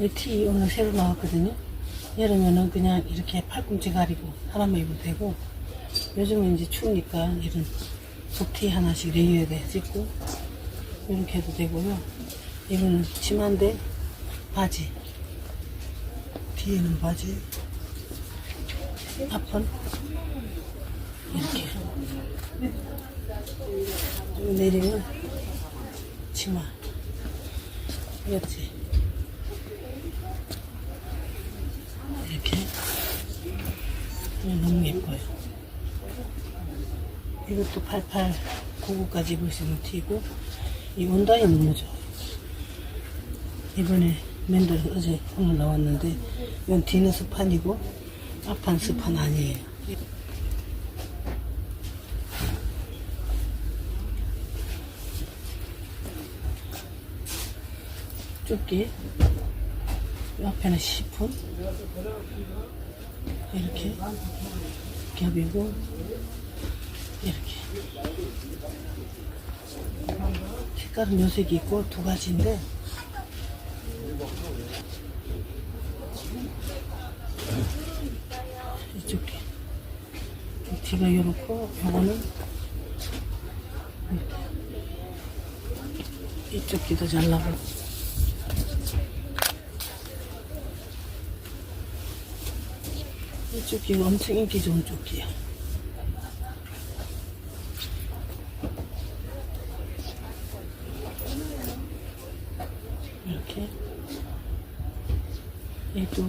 이티 오늘 새로 나왔거든요. 여름에는 그냥 이렇게 팔꿈치 가리고 하나만 입어도 되고 요즘은 이제 추우니까 이런 속티 하나씩 레이어드 찍고 이렇게 해도 되고요. 이거는 치마인데 바지. 뒤에는 바지. 앞은 이렇게. 내리면 치마. 이렇지 이렇게 음, 너무 예뻐요 이것도 88 99까지 입을 수 있는 티고. 이 원단이 너무 좋아요 이번에 맨들 어제 오늘 나왔는데 이건 뒤는 스판이고 앞판 스판 아니에요. 좁게. 옆에는 10분. 이렇게 겹이고 이렇게. 색깔은 요 색이 있고 두 가지인데. 이쪽에 뒤가 요렇고 요거는 이쪽 귀도 잘라고 이쪽 귀가 엄청 인기 좋은 쪽 귀야 이렇게. 얘도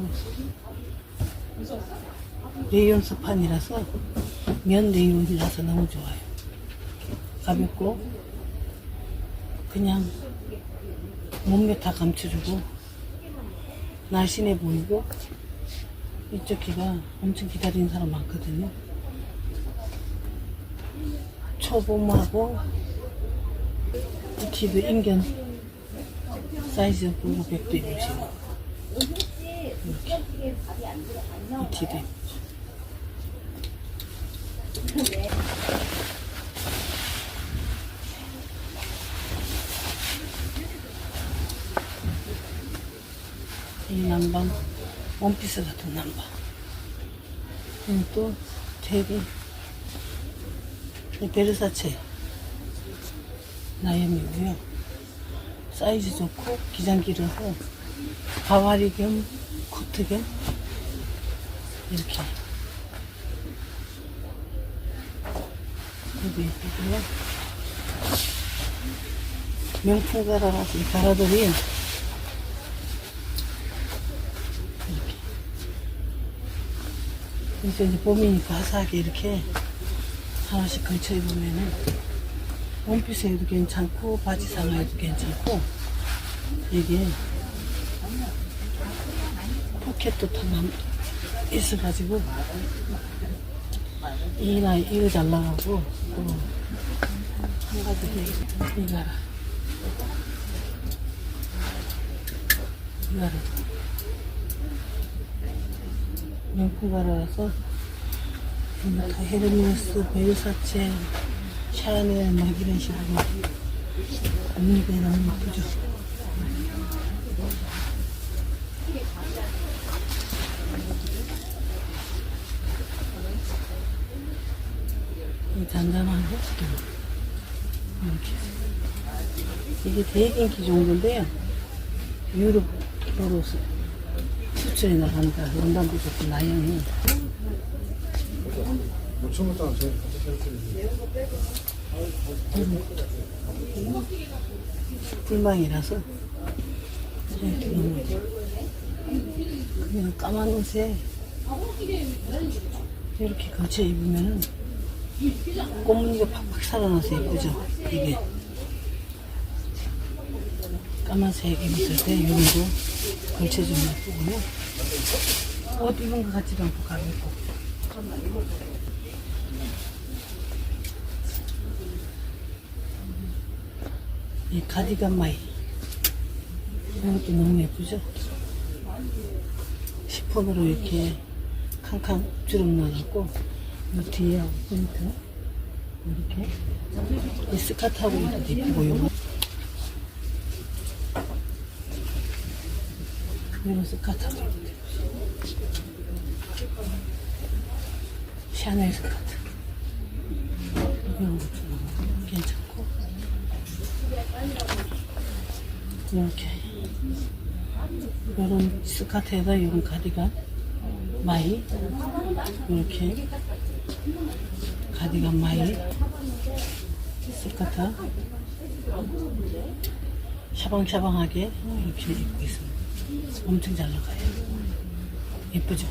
레이온 스판이라서 면 레이온이라서 너무 좋아요. 가볍고 그냥 몸매 다 감춰주고 날씬해 보이고 이쪽 귀가 엄청 기다리는 사람 많거든요. 초봄하고 이 귀도 인견 사이즈 보고 100도 입으시고 이렇게. 이 티도 입고 이 남방 원피스 같은 남방. 이건 또 되게 이 베르사체. 나염이고요 사이즈 좋고 기장 길어서 가와리 겸 코트 겸 이렇게 여기 예쁘고요. 명품 가라라서 이 가라들이 이렇게. 그래서 이제 봄이니까 화사하게 이렇게 하나씩 걸쳐 입으면은 원피스에도 괜찮고 바지 상하에도 괜찮고 이게 포켓도 다 남, 있어가지고 이 나이 이거 잘 나가고 또한 가지 더 이거 알아 이거 알아 명품 가라라서 다 헤르메스, 베르사체, 샤넬 막 이런 식으로 언니가 너무 예쁘죠. 이 잔잔하고 이렇게. 이게 되게 인기 좋은 건데요. 유럽으로 수출이 나간다. 원단도 좋고 나영이 불망이라서? 그냥 까만 옷에 이렇게 걸쳐 입으면은 꽃무늬가 팍팍 살아나서 예쁘죠? 이게. 까만색 입었을 때 여기도 걸쳐주면 예쁘고요. 옷 입은 것 같지도 않고 가볍고 이 가디건 마이. 이것도 너무 예쁘죠? 시폰으로 이렇게 칸칸 주름 넣어갖고 이 뒤에 포인트. 이렇게. 이 스카트하고 이렇게 예쁘고 요거. 스카트도 입는데 샤넬 스카트. 이런 것도 괜찮고 이렇게 이런 스카트에다 이런 가디건 마이 이렇게 가디건 마이 스카트 샤방샤방하게 이렇게 입고 있습니다. 엄청 잘 나가요. 예쁘죠?